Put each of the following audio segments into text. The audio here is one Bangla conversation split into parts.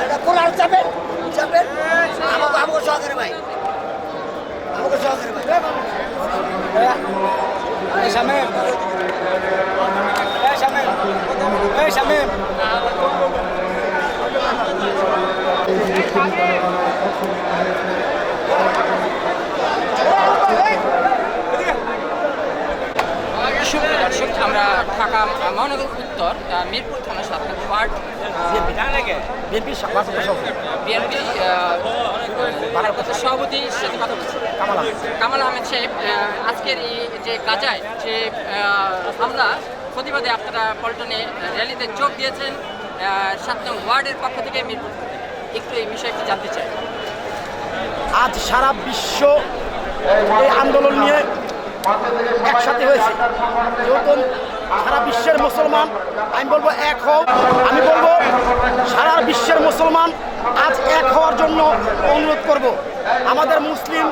এটা কোলার চাপেন? চাপেন? আমাকে আমাকে সহকারে ভাই আমাকে সহকারে ভাই শামিম এই শামিম এই শামিম সুপ্রিয় দর্শক আমরা ঢাকা মহানগর উত্তর মিরপুর থানা সাত নম্বর ওয়ার্ড বিএনপি সভাপতি সাথে কথা বলছি। কামাল আহমেদ। সাহেব আজকের এই যে গাজায় যে হামলা প্রতিবাদে আপনারা পল্টনে র্যালিতে যোগ দিয়েছেন সাত নং ওয়ার্ডের পক্ষ থেকে মিরপুর একটু এই বিষয়ে জানতে চাই। আজ সারা বিশ্ব এই আন্দোলন নিয়ে একসাথে হয়েছে। সারা বিশ্বের মুসলমান, আমি বলব এক হও। আমি বলব, সারা বিশ্বের মুসলমান আজ এক হওয়ার জন্য অনুরোধ করব। আমাদের মুসলিম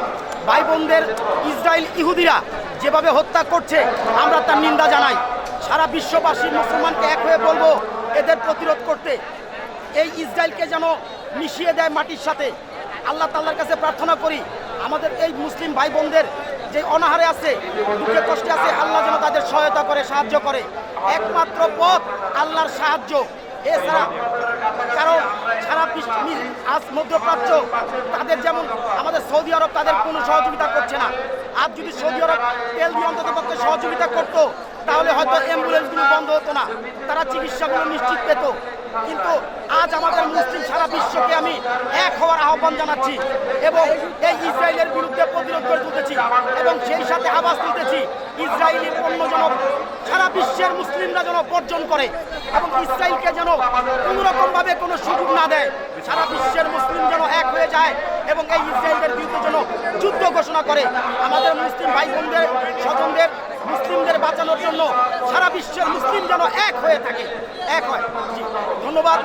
ভাই বোনদের ইসরায়েল ইহুদিরা যেভাবে হত্যা করছে, আমরা তার নিন্দা জানাই। সারা বিশ্ববাসী মুসলমানকে এক হয়ে বলব, এদের প্রতিরোধ করতে। এই ইসরায়েলকে যেন মিশিয়ে দেয় মাটির সাথে। আল্লাহ তাল্লার কাছে প্রার্থনা করি, আমাদের এই মুসলিম ভাই বোনদের যে অনাহারে আছে, দুঃখে কষ্টে আছে, আল্লাহ যেন তাদের সহায়তা করে, সাহায্য করে। একমাত্র পথ আল্লাহর সাহায্য। এছাড়া কারণ সারা আজ মধ্যপ্রাচ্য, তাদের যেমন আমাদের সৌদি আরব তাদের কোনো সহযোগিতা করছে না। আজ যদি সৌদি আরব তেল দিয়ে অন্তত পক্ষে সহযোগিতা করতো, তাহলে হয়তো অ্যাম্বুলেন্সগুলো বন্ধ হতো না। তারা চিকিৎসাগুলো নিশ্চিত পেত। কিন্তু আজ আমাদের মুসলিম সারা বিশ্বকে আমি এক হওয়ার আহ্বান জানাচ্ছি এবং এই ইসরায়েলের বিরুদ্ধে প্রতিরোধ করে তুলতেছি এবং সেই সাথে আবাস তুলতেছি ইসরায়েলি পণ্য যেন সারা বিশ্বের মুসলিমরা যেন বর্জন করে এবং ইসরায়েলকে যেন কোনো রকমভাবে কোনো সুযোগ না দেয়। সারা বিশ্বের মুসলিম যেন এক হয়ে যায় এবং এই ইসরায়েলের বিরুদ্ধে যেন যুদ্ধ ঘোষণা করে। আমাদের মুসলিম ভাই বোনদের স্বজনদের, মুসলিমদের বাঁচানোর জন্য সারা বিশ্বের মুসলিম যেন এক হয়ে থাকে। এক হয়। ধন্যবাদ।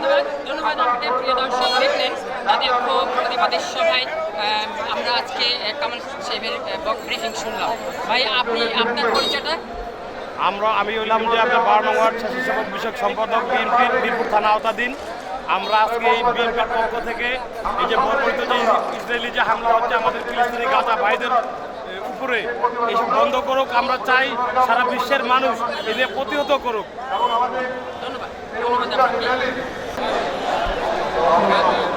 ধন্যবাদ আমাদের প্রিয় দর্শক দেখলেন। জাতীয় প্রতিবাদের সভায় আমরা আজকে কামাল সাহেবের ব্রিফিং শুনলাম। ভাই আপনি আপনার পরিচয়টা? আমরা আমি হইলাম যে আপনার বারো নং ওয়ার্ড স্বেচ্ছাসেবক বিষয়ক সম্পাদক বিএনপির বীরপুর থানা আওতাধীন। আমরা আজকে এই বিএনপির পক্ষ থেকে এই যে বর্বরিত যে ইসরায়েলি যে হামলা হচ্ছে আমাদের ফিলিস্তিনি গাজা ভাইদের উপরে এইসব বন্ধ করুক। আমরা চাই সারা বিশ্বের মানুষ এই নিয়ে প্রতিহত করুক। ধন্যবাদ ধন্যবাদ আপনাকে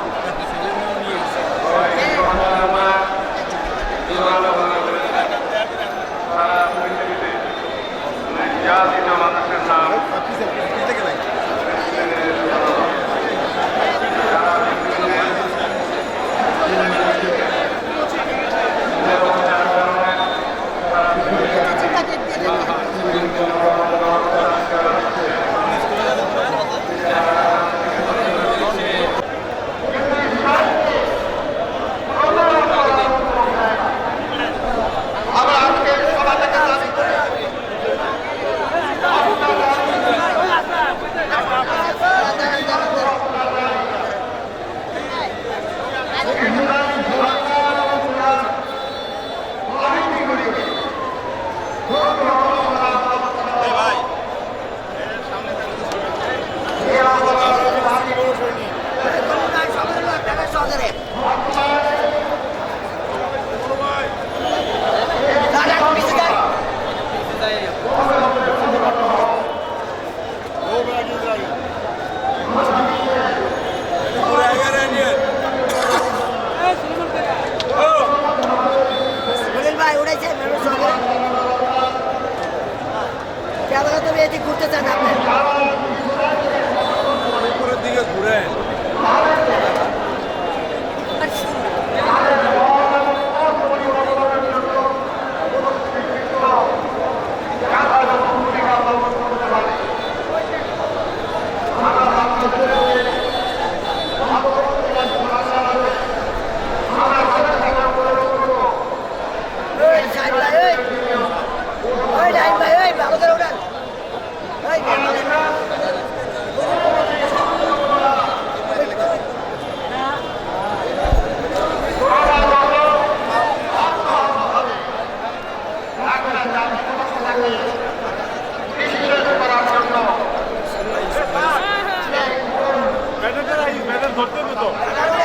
ধরতে তো।